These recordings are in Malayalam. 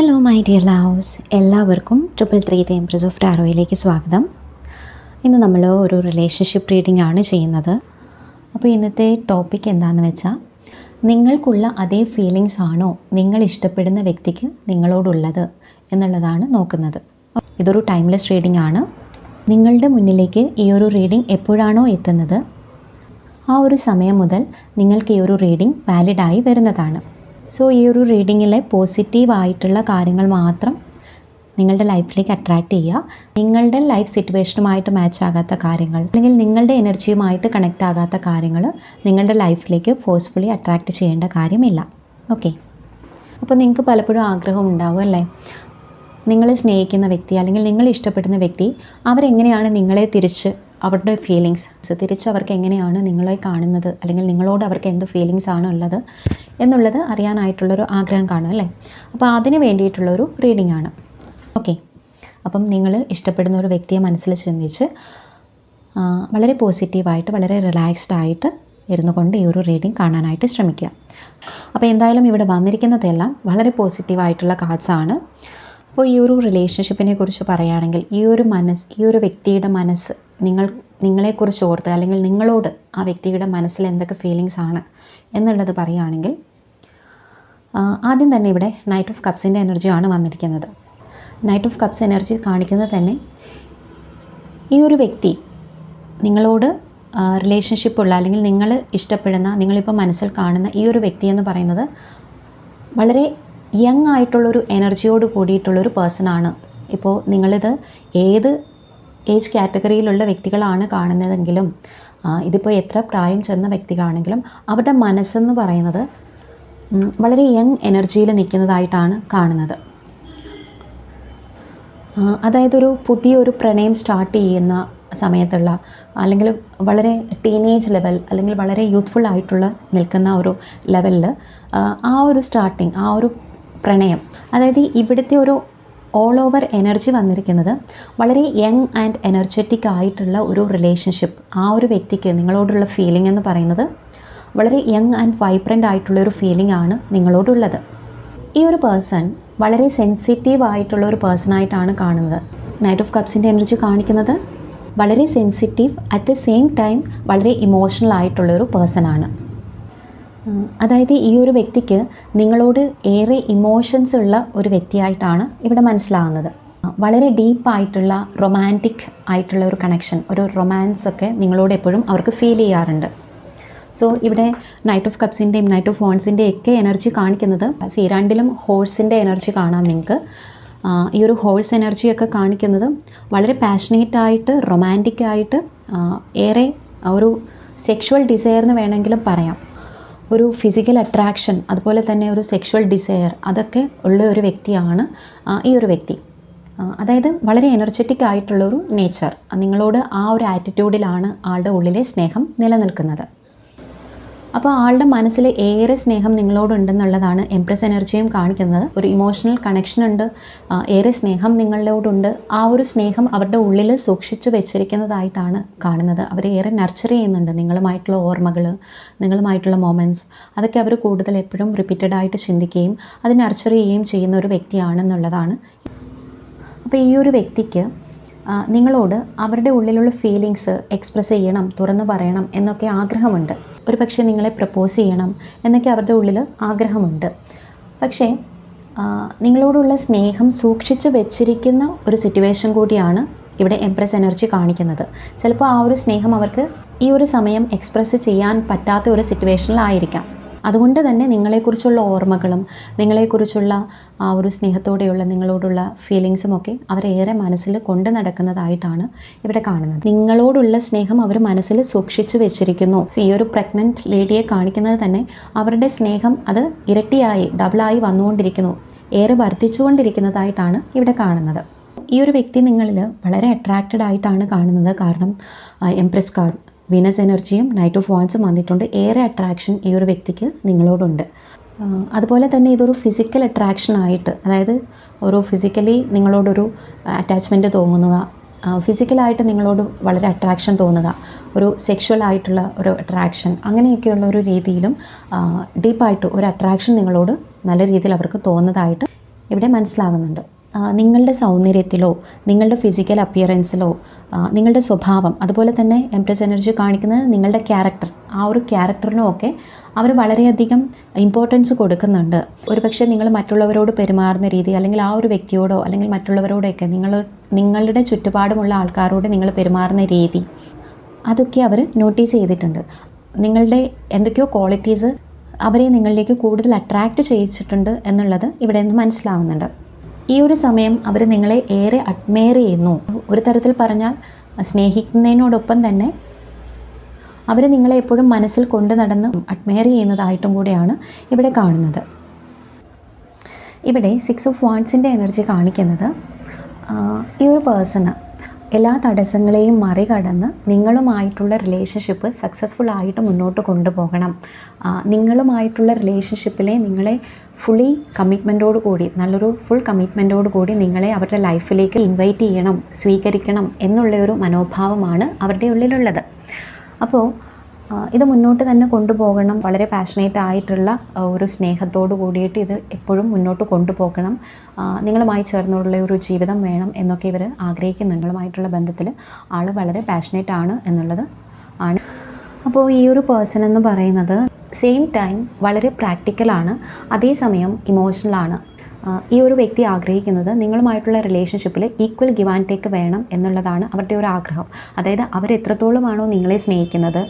ഹലോ മൈ ഡിയർ ലവ്സ് എല്ലാവർക്കും triple three the empress of ടാറോയിലേക്ക് സ്വാഗതം. ഇന്ന് നമ്മൾ ഒരു റിലേഷൻഷിപ്പ് റീഡിംഗ് ആണ് ചെയ്യുന്നത്. അപ്പോൾ ഇന്നത്തെ ടോപ്പിക് എന്താണെന്ന് വെച്ചാൽ നിങ്ങൾക്കുള്ള അതേ ഫീലിങ്സ് ആണോ നിങ്ങൾ ഇഷ്ടപ്പെടുന്ന വ്യക്തിക്ക് നിങ്ങളോടുള്ളത് എന്നുള്ളതാണ് നോക്കുന്നത്. ഇതൊരു ടൈംലെസ് റീഡിംഗ് ആണ്. നിങ്ങളുടെ മുന്നിലേക്ക് ഈ ഒരു റീഡിംഗ് എപ്പോഴാണോ എത്തുന്നത്? ആ ഒരു സമയം മുതൽ നിങ്ങൾക്ക് ഈ ഒരു റീഡിംഗ് വാലിഡായി വരുന്നതാണ്. സോ ഈ ഒരു റീഡിങ്ങിലെ പോസിറ്റീവ് ആയിട്ടുള്ള കാര്യങ്ങൾ മാത്രം നിങ്ങളുടെ ലൈഫിലേക്ക് അട്രാക്റ്റ് ചെയ്യുക. നിങ്ങളുടെ ലൈഫ് സിറ്റുവേഷനുമായിട്ട് മാച്ച് ആകാത്ത കാര്യങ്ങൾ അല്ലെങ്കിൽ നിങ്ങളുടെ എനർജിയുമായിട്ട് കണക്റ്റ് ആകാത്ത കാര്യങ്ങൾ നിങ്ങളുടെ ലൈഫിലേക്ക് ഫോഴ്സ്ഫുള്ളി അട്രാക്റ്റ് ചെയ്യേണ്ട കാര്യമില്ല. ഓക്കെ അപ്പോൾ നിങ്ങൾക്ക് പലപ്പോഴും ആഗ്രഹം ഉണ്ടാവും അല്ലേ? നിങ്ങളെ സ്നേഹിക്കുന്ന വ്യക്തി അല്ലെങ്കിൽ നിങ്ങൾ ഇഷ്ടപ്പെടുന്ന വ്യക്തി അവരെങ്ങനെയാണ് നിങ്ങളെ തിരിച്ച് അവരുടെ ഫീലിങ്സ് തിരിച്ച് അവർക്ക് എങ്ങനെയാണ് നിങ്ങളെ കാണുന്നത്? അല്ലെങ്കിൽ നിങ്ങളോട് അവർക്ക് എന്ത് ഫീലിങ്സ് ആണ് ഉള്ളത് എന്നുള്ളത് അറിയാനായിട്ടുള്ളൊരു ആഗ്രഹം കാണും അല്ലേ? അപ്പോൾ അതിന് വേണ്ടിയിട്ടുള്ളൊരു റീഡിംഗ് ആണ്. ഓക്കെ അപ്പം നിങ്ങൾ ഇഷ്ടപ്പെടുന്ന ഒരു വ്യക്തിയെ മനസ്സിൽ ചിന്തിച്ച് വളരെ പോസിറ്റീവായിട്ട് വളരെ റിലാക്സ്ഡ് ആയിട്ട് ഇരുന്നു കൊണ്ട് ഈ ഒരു റീഡിംഗ് കാണാനായിട്ട് ശ്രമിക്കുക. അപ്പോൾ എന്തായാലും ഇവിടെ വന്നിരിക്കുന്നതെല്ലാം വളരെ പോസിറ്റീവായിട്ടുള്ള കാർഡ്സാണ് അപ്പോൾ ഈ ഒരു റിലേഷൻഷിപ്പിനെ കുറിച്ച് പറയുകയാണെങ്കിൽ ഈ ഒരു മനസ്സ് ഈ ഒരു വ്യക്തിയുടെ മനസ്സ് നിങ്ങൾ നിങ്ങളെക്കുറിച്ച് ഓർത്ത് അല്ലെങ്കിൽ നിങ്ങളോട് ആ വ്യക്തിയുടെ മനസ്സിൽ എന്തൊക്കെ ഫീലിങ്സ് ആണ് എന്നുള്ളത് പറയുകയാണെങ്കിൽ ആദ്യം തന്നെ ഇവിടെ നൈറ്റ് ഓഫ് കപ്സിന്റെ എനർജിയാണ് വന്നിരിക്കുന്നത്. നൈറ്റ് ഓഫ് കപ്സ് എനർജി കാണിക്കുന്നത് തന്നെ ഈ ഒരു വ്യക്തി നിങ്ങളോട് റിലേഷൻഷിപ്പുള്ള അല്ലെങ്കിൽ നിങ്ങൾ ഇഷ്ടപ്പെടുന്ന നിങ്ങളിപ്പോൾ മനസ്സിൽ കാണുന്ന ഈ ഒരു വ്യക്തി എന്ന് പറയുന്നത് വളരെ യങ് ആയിട്ടുള്ളൊരു എനർജിയോട് കൂടിയിട്ടുള്ളൊരു പേഴ്സണാണ് ഇപ്പോൾ നിങ്ങളിത് ഏത് ഏജ് കാറ്റഗറിയിലുള്ള വ്യക്തികളാണ് കാണുന്നതെങ്കിലും ഇതിപ്പോൾ എത്ര പ്രായം ചെന്ന വ്യക്തികളാണെങ്കിലും അവരുടെ മനസ്സെന്ന് പറയുന്നത് വളരെ യങ് എനർജിയിൽ നിൽക്കുന്നതായിട്ടാണ് കാണുന്നത്. അതായത് ഒരു പുതിയൊരു പ്രണയം സ്റ്റാർട്ട് ചെയ്യുന്ന സമയത്തുള്ള അല്ലെങ്കിൽ വളരെ ടീനേജ് ലെവൽ അല്ലെങ്കിൽ വളരെ യൂത്ത്ഫുൾ ആയിട്ടുള്ള നിൽക്കുന്ന ഒരു ലെവലിൽ ആ ഒരു സ്റ്റാർട്ടിങ് ആ ഒരു പ്രണയം. അതായത് ഇവിടുത്തെ ഒരു ഓൾ ഓവർ എനർജി വന്നിരിക്കുന്നത് വളരെ യങ് ആൻഡ് എനർജറ്റിക് ആയിട്ടുള്ള ഒരു റിലേഷൻഷിപ്പ് ആ ഒരു വ്യക്തിക്ക് നിങ്ങളോടുള്ള ഫീലിംഗ് എന്ന് പറയുന്നത് വളരെ യങ് ആൻഡ് വൈബ്രന്റ് ആയിട്ടുള്ള ഒരു ഫീലിംഗ് ആണ് നിങ്ങളോടുള്ളത്. ഈ ഒരു പേഴ്സൺ വളരെ സെൻസിറ്റീവ് ആയിട്ടുള്ള ഒരു പേഴ്സൺ ആയിട്ടാണ് കാണുന്നത്. നൈറ്റ് ഓഫ് കപ്സിന്റെ എനർജി കാണിക്കുന്നത് വളരെ sensitive at the same time വളരെ ഇമോഷണൽ ആയിട്ടുള്ള ഒരു പേഴ്സൺ ആണ്. അതായത് ഈ ഒരു വ്യക്തിക്ക് നിങ്ങളോട് ഏറെ ഇമോഷൻസ് ഉള്ള ഒരു വ്യക്തിയായിട്ടാണ് ഇവിടെ മനസ്സിലാകുന്നത് വളരെ ഡീപ്പായിട്ടുള്ള റൊമാന്റിക് ആയിട്ടുള്ള ഒരു കണക്ഷൻ ഒരു റൊമാൻസ് ഒക്കെ നിങ്ങളോട് എപ്പോഴും അവർക്ക് ഫീൽ ചെയ്യാറുണ്ട്. സോ ഇവിടെ നൈറ്റ് ഓഫ് കപ്സിന്റെയും നൈറ്റ് ഓഫ് ഹോൺസിന്റെയും ഒക്കെ എനർജി കാണിക്കുന്നത് സീരാണ്ടിലും ഹോഴ്സിന്റെ എനർജി കാണാം നിങ്ങൾക്ക്. ഈ ഒരു ഹോഴ്സ് എനർജിയൊക്കെ കാണിക്കുന്നത് വളരെ പാഷനേറ്റ് ആയിട്ട് റൊമാന്റിക് ആയിട്ട് ഏറെ ഒരു സെക്ഷുവൽ ഡിസയർ എന്ന് വേണമെങ്കിലും പറയാം. ഒരു ഫിസിക്കൽ അട്രാക്ഷൻ അതുപോലെ തന്നെ ഒരു സെക്ഷുവൽ ഡിസയർ അതൊക്കെ ഉള്ള ഒരു വ്യക്തിയാണ് ഈ ഒരു വ്യക്തി. അതായത് വളരെ എനർജറ്റിക് ആയിട്ടുള്ളൊരു നേച്ചർ നിങ്ങളോട് ആ ഒരു ആറ്റിറ്റ്യൂഡിലാണ് ആളുടെ ഉള്ളിലെ സ്നേഹം നിലനിൽക്കുന്നത്. അപ്പോൾ ആളുടെ മനസ്സിൽ ഏറെ സ്നേഹം നിങ്ങളോടുണ്ടെന്നുള്ളതാണ് എംപ്രസ് എനർജിയും കാണിക്കുന്നത്. ഒരു ഇമോഷണൽ കണക്ഷൻ ഉണ്ട്. ഏറെ സ്നേഹം നിങ്ങളോടുണ്ട്. ആ ഒരു സ്നേഹം അവരുടെ ഉള്ളിൽ സൂക്ഷിച്ചു വെച്ചിരിക്കുന്നതായിട്ടാണ് കാണുന്നത്. അവർ ഏറെ നർച്ചർ ചെയ്യുന്നുണ്ട് നിങ്ങളുമായിട്ടുള്ള ഓർമ്മകൾ നിങ്ങളുമായിട്ടുള്ള മൊമെന്റ്സ് അതൊക്കെ അവർ കൂടുതൽ എപ്പോഴും റിപ്പീറ്റഡ് ആയിട്ട് ചിന്തിക്കുകയും അത് നർച്ചർ ചെയ്യുകയും ചെയ്യുന്ന ഒരു വ്യക്തിയാണെന്നുള്ളതാണ്. അപ്പോൾ ഈ ഒരു വ്യക്തിക്ക് നിങ്ങളോട് അവരുടെ ഉള്ളിലുള്ള ഫീലിങ്സ് എക്സ്പ്രസ് ചെയ്യണം തുറന്നു പറയണം എന്നൊക്കെ ആഗ്രഹമുണ്ട്. ഒരു പക്ഷേ നിങ്ങളെ പ്രപ്പോസ് ചെയ്യണം എന്നൊക്കെ അവരുടെ ഉള്ളിൽ ആഗ്രഹമുണ്ട്. പക്ഷേ നിങ്ങളോടുള്ള സ്നേഹം സൂക്ഷിച്ചു വെച്ചിരിക്കുന്ന ഒരു സിറ്റുവേഷൻ കൂടിയാണ് ഇവിടെ എംപ്രസ് എനർജി കാണിക്കുന്നത്. ചിലപ്പോൾ ആ ഒരു സ്നേഹം അവർക്ക് ഈ ഒരു സമയം എക്സ്പ്രസ് ചെയ്യാൻ പറ്റാത്ത ഒരു സിറ്റുവേഷനിലായിരിക്കാം അതുകൊണ്ട് തന്നെ നിങ്ങളെക്കുറിച്ചുള്ള ഓർമ്മകളും നിങ്ങളെക്കുറിച്ചുള്ള ആ ഒരു സ്നേഹത്തോടെയുള്ള നിങ്ങളോടുള്ള ഫീലിങ്സും ഒക്കെ അവരേറെ മനസ്സിൽ കൊണ്ടു നടക്കുന്നതായിട്ടാണ് ഇവിടെ കാണുന്നത്. നിങ്ങളോടുള്ള സ്നേഹം അവർ മനസ്സിൽ സൂക്ഷിച്ചു വെച്ചിരിക്കുന്നു. ഈ ഒരു പ്രഗ്നന്റ് ലേഡിയെ കാണിക്കുന്നത് തന്നെ അവരുടെ സ്നേഹം അത് ഇരട്ടിയായി ഡബിളായി വന്നുകൊണ്ടിരിക്കുന്നു. ഏറെ വർദ്ധിച്ചുകൊണ്ടിരിക്കുന്നതായിട്ടാണ് ഇവിടെ കാണുന്നത്. ഈ ഒരു വ്യക്തി നിങ്ങളിൽ വളരെ അട്രാക്റ്റഡ് ആയിട്ടാണ് കാണുന്നത്. കാരണം എംപ്രസ് കാർഡ് വീനസ് എനർജിയും നൈറ്റ് ഓഫ് വാൻസും വന്നിട്ടുണ്ട്. ഏറെ അട്രാക്ഷൻ ഈ ഒരു വ്യക്തിക്ക് നിങ്ങളോടുണ്ട്. അതുപോലെ തന്നെ ഇതൊരു ഫിസിക്കൽ അട്രാക്ഷൻ ആയിട്ട് അതായത് ഒരു ഫിസിക്കലി നിങ്ങളോടൊരു അറ്റാച്ച്മെന്റ് തോന്നുക ഫിസിക്കലായിട്ട് നിങ്ങളോട് വളരെ അട്രാക്ഷൻ തോന്നുക ഒരു സെക്ഷുവൽ ആയിട്ടുള്ള ഒരു അട്രാക്ഷൻ അങ്ങനെയൊക്കെയുള്ള ഒരു രീതിയിലും ഡീപ്പായിട്ട് ഒരു അട്രാക്ഷൻ നിങ്ങളോട് നല്ല രീതിയിൽ അവർക്ക് തോന്നുന്നതായിട്ട് ഇവിടെ മനസ്സിലാകുന്നുണ്ട്. നിങ്ങളുടെ സൗന്ദര്യത്തിലോ നിങ്ങളുടെ ഫിസിക്കൽ അപ്പിയറൻസിലോ നിങ്ങളുടെ സ്വഭാവം അതുപോലെ തന്നെ എംപ്രസ് എനർജി കാണിക്കുന്നത് നിങ്ങളുടെ ക്യാരക്ടർ ആ ഒരു ക്യാരക്ടറിനും ഒക്കെ അവർ വളരെയധികം ഇമ്പോർട്ടൻസ് കൊടുക്കുന്നുണ്ട്. ഒരു പക്ഷേ നിങ്ങൾ മറ്റുള്ളവരോട് പെരുമാറുന്ന രീതി അല്ലെങ്കിൽ ആ ഒരു വ്യക്തിയോടോ അല്ലെങ്കിൽ മറ്റുള്ളവരോടൊക്കെ നിങ്ങൾ നിങ്ങളുടെ ചുറ്റുപാടുമുള്ള ആൾക്കാരോട് നിങ്ങൾ പെരുമാറുന്ന രീതി അതൊക്കെ അവർ നോട്ടീസ് ചെയ്തിട്ടുണ്ട്. നിങ്ങളുടെ എന്തൊക്കെയോ ക്വാളിറ്റീസ് അവരെ നിങ്ങളിലേക്ക് കൂടുതൽ അട്രാക്റ്റ് ചെയ്യിച്ചിട്ടുണ്ട് എന്നുള്ളത് ഇവിടെ നിന്ന് മനസ്സിലാവുന്നുണ്ട്. ഈ ഒരു സമയം അവർ നിങ്ങളെ ഏറെ അഡ്മയർ ചെയ്യുന്നു. ഒരു തരത്തിൽ പറഞ്ഞാൽ സ്നേഹിക്കുന്നതിനോടൊപ്പം തന്നെ അവർ നിങ്ങളെ എപ്പോഴും മനസ്സിൽ കൊണ്ടു നടന്ന് അഡ്മയർ ചെയ്യുന്നതായിട്ടും കൂടിയാണ് ഇവിടെ കാണുന്നത്. ഇവിടെ സിക്സ് ഓഫ് വാൺസിന്റെ എനർജി കാണിക്കുന്നത് ഈ ഒരു പേഴ്സണ് എല്ലാ തടസ്സങ്ങളെയും മറികടന്ന് നിങ്ങളുമായിട്ടുള്ള റിലേഷൻഷിപ്പ് സക്സസ്ഫുൾ ആയിട്ട് മുന്നോട്ട് കൊണ്ടുപോകണം. നിങ്ങളുമായിട്ടുള്ള റിലേഷൻഷിപ്പിലെ നിങ്ങളെ ഫുള്ളി കമ്മിറ്റ്മെന്റോട് കൂടി നല്ലൊരു ഫുൾ കമ്മിറ്റ്മെന്റോട് കൂടി നിങ്ങളെ അവരുടെ ലൈഫിലേക്ക് ഇൻവൈറ്റ് ചെയ്യണം സ്വീകരിക്കണം എന്നുള്ള ഒരു മനോഭാവമാണ് അവരുടെ ഉള്ളിലുള്ളത്. അപ്പോൾ ഇത് മുന്നോട്ട് തന്നെ കൊണ്ടുപോകണം. വളരെ പാഷനേറ്റ് ആയിട്ടുള്ള ഒരു സ്നേഹത്തോട് കൂടിയിട്ട് ഇത് എപ്പോഴും മുന്നോട്ട് കൊണ്ടുപോകണം. നിങ്ങളുമായി ചേർന്നുള്ള ഒരു ജീവിതം വേണം എന്നൊക്കെ ഇവർ ആഗ്രഹിക്കുന്നു. നിങ്ങളുമായിട്ടുള്ള ബന്ധത്തിൽ ആൾ വളരെ പാഷനേറ്റ് ആണ് എന്നുള്ളത് ആണ്. അപ്പോൾ ഈ ഒരു പേഴ്സൺ എന്ന് പറയുന്നത് സെയിം ടൈം വളരെ പ്രാക്ടിക്കലാണ് അതേസമയം ഇമോഷണലാണ് ഈ ഒരു വ്യക്തി ആഗ്രഹിക്കുന്നത് നിങ്ങളുമായിട്ടുള്ള റിലേഷൻഷിപ്പിൽ ഈക്വൽ ഗിവ് ആൻഡ് ടേക്ക് വേണം എന്നുള്ളതാണ് അവരുടെ ഒരു ആഗ്രഹം. അതായത് അവർ എത്രത്തോളമാണോ നിങ്ങളെ സ്നേഹിക്കുന്നത്?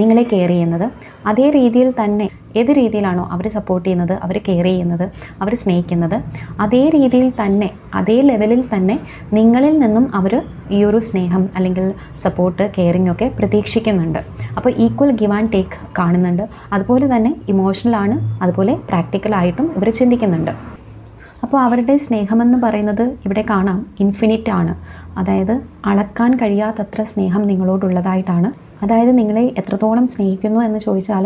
നിങ്ങളെ കെയർ ചെയ്യുന്നത്. അതേ രീതിയിൽ തന്നെ ഏത് രീതിയിലാണോ അവർ സപ്പോർട്ട് ചെയ്യുന്നത് അവർ കെയർ ചെയ്യുന്നത് അവർ സ്നേഹിക്കുന്നത് അതേ രീതിയിൽ തന്നെ അതേ ലെവലിൽ തന്നെ നിങ്ങളിൽ നിന്നും അവർ ഈ ഒരു സ്നേഹം അല്ലെങ്കിൽ സപ്പോർട്ട് കെയറിംഗ് ഒക്കെ പ്രതീക്ഷിക്കുന്നുണ്ട്. അപ്പോൾ ഈക്വൽ ഗിവ് ആൻഡ് ടേക്ക് കാണുന്നുണ്ട്. അതുപോലെ തന്നെ ഇമോഷണലാണ് അതുപോലെ പ്രാക്ടിക്കലായിട്ടും ഇവർ ചിന്തിക്കുന്നുണ്ട്. അപ്പോൾ അവരുടെ സ്നേഹമെന്ന് പറയുന്നത് ഇവിടെ കാണാം ഇൻഫിനിറ്റ് ആണ്. അതായത് അളക്കാൻ കഴിയാത്തത്ര സ്നേഹം നിങ്ങളോടുള്ളതായിട്ടാണ് അതായത് നിങ്ങളെ എത്രത്തോളം സ്നേഹിക്കുന്നു എന്ന് ചോദിച്ചാൽ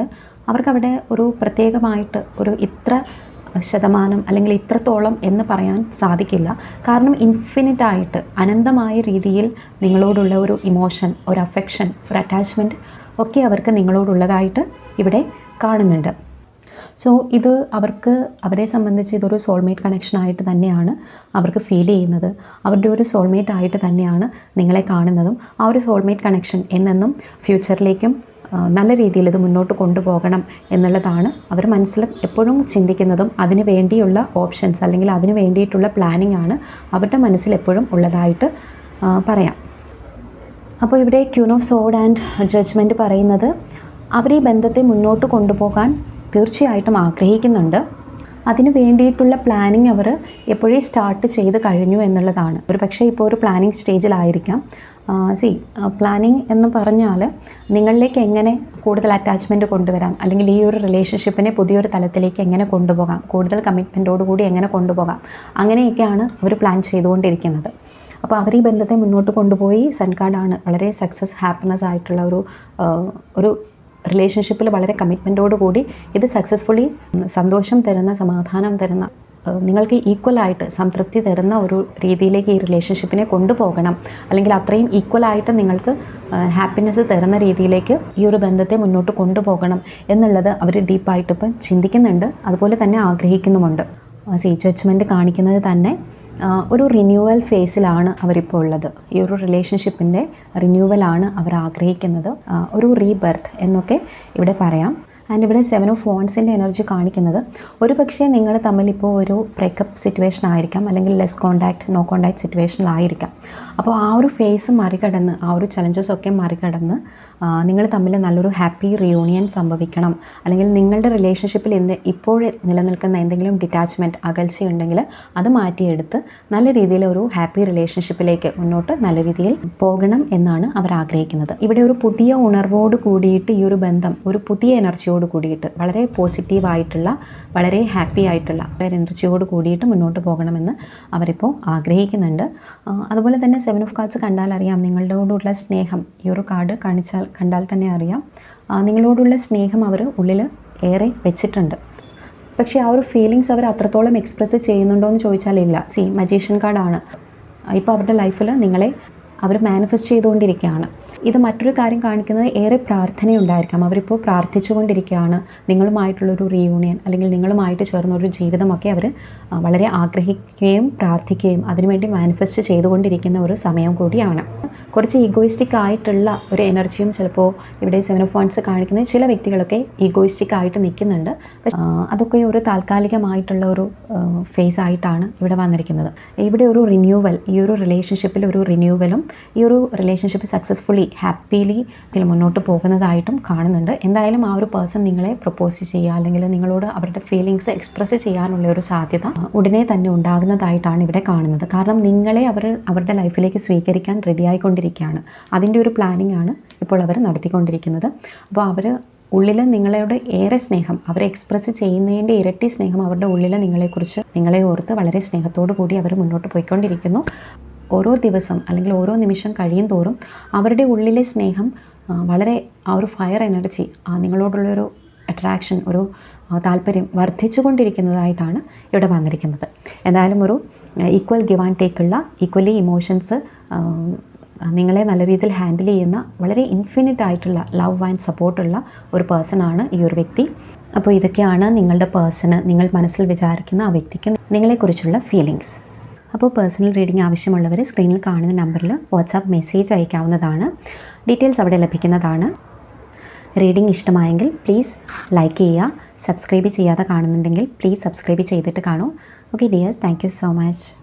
അവർക്കവിടെ ഒരു പ്രത്യേകമായിട്ട് ഒരു ഇത്ര ശതമാനം അല്ലെങ്കിൽ ഇത്രത്തോളം എന്ന് പറയാൻ സാധിക്കില്ല. കാരണം ഇൻഫിനിറ്റായിട്ട് അനന്തമായ രീതിയിൽ നിങ്ങളോടുള്ള ഒരു ഇമോഷൻ ഒരു അഫെക്ഷൻ ഒരു അറ്റാച്ച്മെന്റ് ഒക്കെ അവർക്ക് നിങ്ങളോടുള്ളതായിട്ട് ഇവിടെ കാണുന്നുണ്ട്. സോ ഇത് അവർക്ക് അവരെ സംബന്ധിച്ച് ഇതൊരു സോൾമേറ്റ് കണക്ഷൻ ആയിട്ട് തന്നെയാണ് അവർക്ക് ഫീൽ ചെയ്യുന്നത്. അവരുടെ ഒരു സോൾമേറ്റ് ആയിട്ട് തന്നെയാണ് നിങ്ങളെ കാണുന്നതും ആ ഒരു സോൾമേറ്റ് കണക്ഷൻ എന്നെന്നും ഫ്യൂച്ചറിലേക്കും നല്ല രീതിയിൽ ഇത് മുന്നോട്ട് കൊണ്ടുപോകണം എന്നുള്ളതാണ് അവർ മനസ്സിൽ എപ്പോഴും ചിന്തിക്കുന്നതും അതിന് വേണ്ടിയുള്ള ഓപ്ഷൻസ് അല്ലെങ്കിൽ അതിന് വേണ്ടിയിട്ടുള്ള പ്ലാനിംഗ് ആണ് അവരുടെ മനസ്സിൽ എപ്പോഴും ഉള്ളതായിട്ട് പറയാം. അപ്പോൾ ഇവിടെ queen of sword and judgement പറയുന്നത് അവർ ഈ ബന്ധത്തെ മുന്നോട്ട് കൊണ്ടുപോകാൻ തീർച്ചയായിട്ടും ആഗ്രഹിക്കുന്നുണ്ട്. അതിന് വേണ്ടിയിട്ടുള്ള പ്ലാനിങ് അവർ എപ്പോഴേ സ്റ്റാർട്ട് ചെയ്ത് കഴിഞ്ഞു എന്നുള്ളതാണ്. ഒരു പക്ഷേ ഇപ്പോൾ ഒരു പ്ലാനിങ് സ്റ്റേജിലായിരിക്കാം സി പ്ലാനിങ് എന്ന് പറഞ്ഞാൽ നിങ്ങളിലേക്ക് എങ്ങനെ കൂടുതൽ അറ്റാച്ച്മെന്റ് കൊണ്ടുവരാം അല്ലെങ്കിൽ ഈ ഒരു റിലേഷൻഷിപ്പിനെ പുതിയൊരു തലത്തിലേക്ക് എങ്ങനെ കൊണ്ടുപോകാം കൂടുതൽ കമ്മിറ്റ്മെന്റോട് കൂടി എങ്ങനെ കൊണ്ടുപോകാം അങ്ങനെയൊക്കെയാണ് അവർ പ്ലാൻ ചെയ്തുകൊണ്ടിരിക്കുന്നത്. അപ്പോൾ അവർ ഈ ബന്ധത്തെ മുന്നോട്ട് കൊണ്ടുപോയി സൺകാർഡാണ് വളരെ സക്സസ് ഹാപ്പിനെസ് ആയിട്ടുള്ള ഒരു ഒരു റിലേഷൻഷിപ്പിൽ വളരെ കമ്മിറ്റ്മെന്റോട് കൂടി ഇത് സക്സസ്ഫുള്ളി സന്തോഷം തരുന്ന സമാധാനം തരുന്ന നിങ്ങൾക്ക് ഈക്വലായിട്ട് സംതൃപ്തി തരുന്ന ഒരു രീതിയിലേക്ക് ഈ റിലേഷൻഷിപ്പിനെ കൊണ്ടുപോകണം. അല്ലെങ്കിൽ അത്രയും ഈക്വലായിട്ട് നിങ്ങൾക്ക് ഹാപ്പിനെസ് തരുന്ന രീതിയിലേക്ക് ഈ ഒരു ബന്ധത്തെ മുന്നോട്ട് കൊണ്ടുപോകണം എന്നുള്ളത് അവർ ഡീപ്പായിട്ട് ഇപ്പം ചിന്തിക്കുന്നുണ്ട്. അതുപോലെ തന്നെ ആഗ്രഹിക്കുന്നുമുണ്ട്. സീ ജഡ്ജ്മെന്റ് കാണിക്കുന്നത് തന്നെ ഒരു റിന്യൂവൽ ഫേസിലാണ് അവരിപ്പോൾ ഉള്ളത്. ഈ ഒരു റിലേഷൻഷിപ്പിന്റെ റിന്യൂവലാണ് അവർ ആഗ്രഹിക്കുന്നത്. ഒരു റീബർത്ത് എന്നൊക്കെ ഇവിടെ പറയാം. ആൻഡ് ഇവിടെ സെവൻ ഓഫ് ഫോൺസിന്റെ എനർജി കാണിക്കുന്നത് ഒരു പക്ഷേ നിങ്ങൾ തമ്മിലിപ്പോൾ ഒരു ബ്രേക്കപ്പ് സിറ്റുവേഷൻ ആയിരിക്കാം അല്ലെങ്കിൽ ലെസ് കോണ്ടാക്ട് നോ കോണ്ടാക്ട് സിറ്റുവേഷനിലായിരിക്കാം അപ്പോൾ ആ ഒരു ഫേസ് മറികടന്ന് ആ ഒരു ചലഞ്ചസ് ഒക്കെ മറികടന്ന് നിങ്ങൾ തമ്മിൽ നല്ലൊരു ഹാപ്പി റിയൂണിയൻ സംഭവിക്കണം. അല്ലെങ്കിൽ നിങ്ങളുടെ റിലേഷൻഷിപ്പിൽ ഇന്ന് ഇപ്പോൾ നിലനിൽക്കുന്ന എന്തെങ്കിലും ഡിറ്റാച്ച്മെന്റ് അകൽച്ചയുണ്ടെങ്കിൽ അത് മാറ്റിയെടുത്ത് നല്ല രീതിയിൽ ഒരു ഹാപ്പി റിലേഷൻഷിപ്പിലേക്ക് മുന്നോട്ട് നല്ല രീതിയിൽ പോകണം എന്നാണ് അവർ ആഗ്രഹിക്കുന്നത്. ഇവിടെ ഒരു പുതിയ ഉണർവോട് കൂടിയിട്ട് ഈ ഒരു ബന്ധം ഒരു പുതിയ എനർജിയോട് കൂടിയിട്ട് വളരെ പോസിറ്റീവായിട്ടുള്ള വളരെ ഹാപ്പി ആയിട്ടുള്ള വളരെ എനർജിയോട് കൂടിയിട്ട് മുന്നോട്ട് പോകണമെന്ന് അവരിപ്പോൾ ആഗ്രഹിക്കുന്നുണ്ട്. അതുപോലെ തന്നെ സെവൻ ഓഫ് കാർഡ്സ് കണ്ടാൽ അറിയാം നിങ്ങളോടുള്ള സ്നേഹം ഈ ഒരു കാർഡ് കാണിച്ചാൽ കണ്ടാൽ തന്നെ അറിയാം. നിങ്ങളോടുള്ള സ്നേഹം അവർ ഉള്ളിൽ ഏറെ വെച്ചിട്ടുണ്ട്. പക്ഷേ ആ ഒരു ഫീലിങ്സ് അവർ അത്രത്തോളം എക്സ്പ്രസ് ചെയ്യുന്നുണ്ടോ എന്ന് ചോദിച്ചാൽ ഇല്ല. സി മജീഷ്യൻ കാർഡാണ് ഇപ്പോൾ അവരുടെ ലൈഫിൽ നിങ്ങളെ അവർ മാനിഫെസ്റ്റ് ചെയ്തുകൊണ്ടിരിക്കുകയാണ്. ഇത് മറ്റൊരു കാര്യം കാണിക്കുന്നത് ഏറെ പ്രാർത്ഥനയുണ്ടായിരിക്കാം. അവരിപ്പോൾ പ്രാർത്ഥിച്ചുകൊണ്ടിരിക്കുകയാണ്. നിങ്ങളുമായിട്ടുള്ളൊരു റീയൂണിയൻ അല്ലെങ്കിൽ നിങ്ങളുമായിട്ട് ചേർന്നൊരു ജീവിതമൊക്കെ അവർ വളരെ ആഗ്രഹിക്കുകയും പ്രാർത്ഥിക്കുകയും അതിനുവേണ്ടി മാനിഫെസ്റ്റ് ചെയ്തുകൊണ്ടിരിക്കുന്ന ഒരു സമയം കൂടിയാണ്. കുറച്ച് ഈഗോയിസ്റ്റിക് ആയിട്ടുള്ള ഒരു എനർജിയും ചിലപ്പോൾ ഇവിടെ സെവൻ ഓഫ് വൺസ് കാണിക്കുന്ന ചില വ്യക്തികളൊക്കെ ഈഗോയിസ്റ്റിക് ആയിട്ട് നിൽക്കുന്നുണ്ട്. അതൊക്കെ ഒരു താൽക്കാലികമായിട്ടുള്ള ഒരു ഫേസ് ആയിട്ടാണ് ഇവിടെ വന്നിരിക്കുന്നത്. ഇവിടെ ഒരു റിന്യൂവൽ ഈ ഒരു റിലേഷൻഷിപ്പിൽ ഒരു റിന്യൂവലും ഈ ഒരു റിലേഷൻഷിപ്പ് സക്സസ്ഫുള്ളി ഹാപ്പിലി ഇതിൽ മുന്നോട്ട് പോകുന്നതായിട്ടും കാണുന്നുണ്ട്. എന്തായാലും ആ ഒരു പേഴ്സൺ നിങ്ങളെ പ്രപ്പോസ് ചെയ്യുക അല്ലെങ്കിൽ നിങ്ങളോട് അവരുടെ ഫീലിങ്സ് എക്സ്പ്രസ് ചെയ്യാനുള്ള ഒരു സാധ്യത ഉടനെ തന്നെ ഉണ്ടാകുന്നതായിട്ടാണ് ഇവിടെ കാണുന്നത്. കാരണം നിങ്ങളെ അവർ അവരുടെ ലൈഫിലേക്ക് സ്വീകരിക്കാൻ റെഡിയായിക്കൊണ്ടിരിക്കുകയാണ് അതിന്റെ ഒരു പ്ലാനിംഗ് ആണ് ഇപ്പോൾ അവർ നടത്തിക്കൊണ്ടിരിക്കുന്നത്. അപ്പോൾ അവർ ഉള്ളിൽ നിങ്ങളോട് ഏറെ സ്നേഹം അവരെ എക്സ്പ്രസ് ചെയ്യുന്നതിന്റെ ഇരട്ടി സ്നേഹം അവരുടെ ഉള്ളിൽ നിങ്ങളെക്കുറിച്ച് നിങ്ങളെ ഓർത്ത് വളരെ സ്നേഹത്തോടു കൂടി അവർ മുന്നോട്ട് പോയിക്കൊണ്ടിരിക്കുന്നു. ഓരോ ദിവസം അല്ലെങ്കിൽ ഓരോ നിമിഷം കഴിയും തോറും അവരുടെ ഉള്ളിലെ സ്നേഹം വളരെ ആ ഒരു ഫയർ എനർജി നിങ്ങളോടുള്ളൊരു അട്രാക്ഷൻ ഒരു താല്പര്യം വർദ്ധിച്ചുകൊണ്ടിരിക്കുന്നതായിട്ടാണ് ഇവിടെ വന്നിരിക്കുന്നത്. എന്തായാലും ഒരു ഈക്വൽ ഗിവ് ആൻഡ് ടേക്കുള്ള ഈക്വലി ഇമോഷൻസ് നിങ്ങളെ നല്ല രീതിയിൽ ഹാൻഡിൽ ചെയ്യുന്ന വളരെ ഇൻഫിനിറ്റ് ആയിട്ടുള്ള ലവ് ആൻഡ് സപ്പോർട്ടുള്ള ഒരു പേഴ്സണാണ് ഈ ഒരു വ്യക്തി. അപ്പോൾ ഇതൊക്കെയാണ് നിങ്ങളുടെ പേഴ്സണ് നിങ്ങൾ മനസ്സിൽ വിചാരിക്കുന്ന ആ വ്യക്തിക്ക് നിങ്ങളെക്കുറിച്ചുള്ള ഫീലിങ്സ് അപ്പോൾ പേഴ്സണൽ റീഡിംഗ് ആവശ്യമുള്ളവർ സ്ക്രീനിൽ കാണുന്ന നമ്പറിൽ വാട്സാപ്പ് മെസ്സേജ് അയക്കാവുന്നതാണ്. ഡീറ്റെയിൽസ് അവിടെ ലഭിക്കുന്നതാണ്. റീഡിംഗ് ഇഷ്ടമായെങ്കിൽ പ്ലീസ് ലൈക്ക് ചെയ്യുക. സബ്സ്ക്രൈബ് ചെയ്യാതെ കാണുന്നുണ്ടെങ്കിൽ പ്ലീസ് സബ്സ്ക്രൈബ് ചെയ്തിട്ട് കാണൂ. Okay dears thank so much